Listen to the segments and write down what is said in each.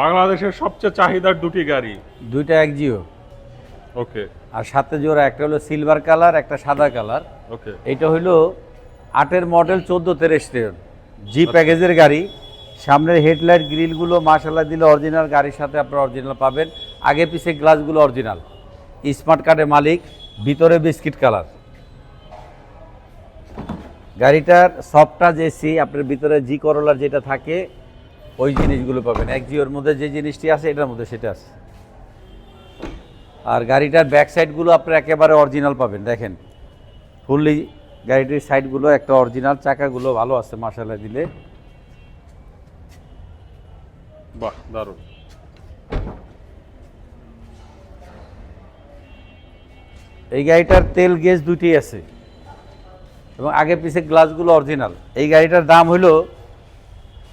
বাংলাদেশের সবচেয়ে চাহিদার দুটি গাড়ি। দুইটা এক জিও। ওকে। আর সাথে জোড়া একটা হলো সিলভার কালার একটা সাদা কালার ওকে। এটা হলো আটের মডেল চোদ্দ তেরেস্টের জি প্যাকেজের গাড়ি। সামনের হেডলাইট গ্রিলগুলো মাশাল্লাহ দিলে অরিজিনাল গাড়ির সাথে আপনারা অরিজিনাল পাবেন। আগে পিছে গ্লাসগুলো অরিজিনাল স্মার্ট কার্ডের মালিক ভিতরে বিস্কিট কালার গাড়িটার সফটটা এসি আপনার ভিতরে জি করলার যেটা থাকে ওই জিনিসগুলো পাবেন। এক জিওর মধ্যে যে জিনিসটি আছে এটার মধ্যে সেটা আছে। আর গাড়িটার ব্যাক সাইডগুলো আপনারা একেবারে অরিজিনাল পাবেন দেখেন। ফুললি গাড়িটির সাইডগুলো একটা অরিজিনাল চাকাগুলো ভালো আছে মাসালা দিলে। বাহ দারুণ। এই গাড়িটার তেল গেজ দুটি আছে। এবং আগে পিছে গ্লাসগুলো অরিজিনাল এই গাড়িটার দাম হলো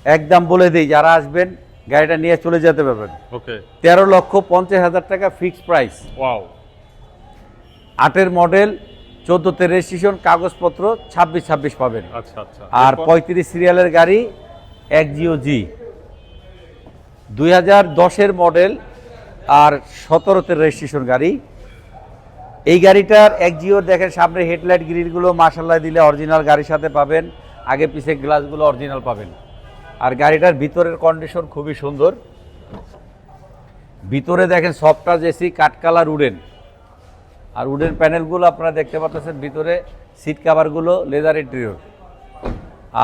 একদম বলে দিই যারা আসবেন গাড়িটা নিয়ে চলে যেতে পারবেন। ওকে। তেরো লক্ষ পঞ্চাশ হাজার টাকা ফিক্সড প্রাইস ওয়াও। আটের মডেল চোদ্দোতে রেজিস্ট্রেশন কাগজপত্র ছাব্বিশ ছাব্বিশ পাবেন। আচ্ছা আচ্ছা। আর? পঁয়ত্রিশ সিরিয়ালের গাড়ি এক জিও জি দুই হাজার দশের মডেল আর সতেরোতে রেজিস্ট্রেশন গাড়ি। এই গাড়িটার এক জিও দেখেন সামনে হেডলাইট গ্রিলগুলো মাসাল্লাহ দিলে অরিজিনাল গাড়ির সাথে পাবেন। আগে পিছে গ্লাসগুলো অরিজিনাল পাবেন। আর গাড়িটার ভিতরের কন্ডিশন খুবই সুন্দর। ভিতরে দেখেন সফটার এসি কাঠকালার উডেন। আর উডেন প্যানেলগুলো আপনারা দেখতে পাচ্ছেন, ভিতরে সিট কাভারগুলো লেদার ইন্টেরিয়র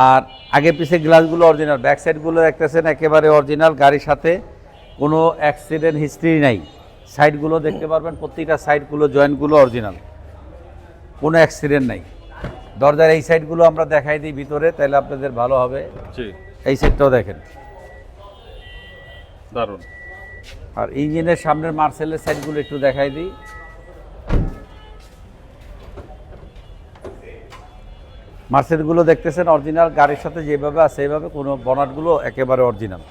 আর আগে পিছে গ্লাসগুলো অরিজিনাল ব্যাক সাইডগুলো দেখতেছেন, একেবারে অরিজিনাল গাড়ির সাথে কোনো অ্যাক্সিডেন্ট হিস্ট্রি নাই। সাইডগুলো দেখতে পারবেন প্রত্যেকটা সাইডগুলো জয়েন্টগুলো অরিজিনাল কোনো অ্যাক্সিডেন্ট নাই। দরজার এই সাইডগুলো আমরা দেখাই দিই ভিতরে, তাহলে আপনাদের ভালো হবে। এই সেটটাও দেখেন। দারুণ। আর ইঞ্জিনের সামনের মার্সেলের সাইডগুলো একটু দেখাই দিই। মার্সেলগুলো দেখতেছেন অরিজিনাল গাড়ির সাথে যেভাবে আছে সেইভাবে কোনো বনাটগুলো একেবারে অরিজিনাল।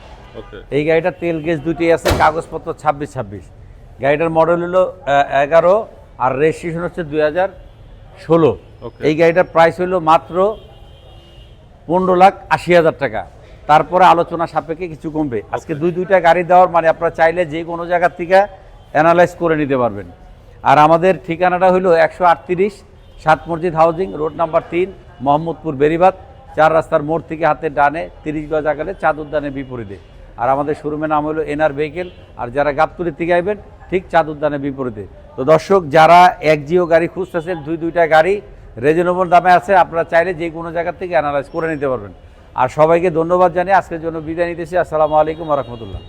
ওকে। এই গাড়িটার তেল গেজ দুটি আছে কাগজপত্র ছাব্বিশ ছাব্বিশ। গাড়িটার মডেল হলো এগারো আর রেজিস্ট্রেশন হচ্ছে দুই হাজার ষোলো। এই গাড়িটার প্রাইস হলো মাত্র পনেরো লাখ আশি হাজার টাকা। তারপরে আলোচনা সাপেক্ষে কিছু কমবে। আজকে দুই দুইটা গাড়ি দেওয়ার মানে আপনারা চাইলে যে কোনো জায়গার থেকে অ্যানালাইজ করে নিতে পারবেন। আর আমাদের ঠিকানাটা হলো একশো আটত্রিশ সাত মসজিদ হাউজিং, রোড নাম্বার তিন, মোহাম্মদপুর বেরিবাদ চার রাস্তার মোড় থেকে হাতে ডানে, তিরিশ গজ আগালে চাঁদ উদ্যানের বিপরীতে। আর আমাদের শোরুমের নাম হলো এনআর ভেহিকেল, আর যারা গাবতুলির থেকে আইবেন, ঠিক চাঁদ উদ্যানের বিপরীতে। তো দর্শক, যারা এক জিও গাড়ি খুঁজতেছেন, দুই দুইটা গাড়ি রেজনেবল দামে আছে, আপনারা চাইলে যে কোনো জায়গার থেকে অ্যানালাইজ করে নিতে পারবেন। আর সবাইকে ধন্যবাদ জানিয়ে আজকের জন্য বিদায় নিতেছি। আসসালামু আলাইকুম রহমতুল্লাহ।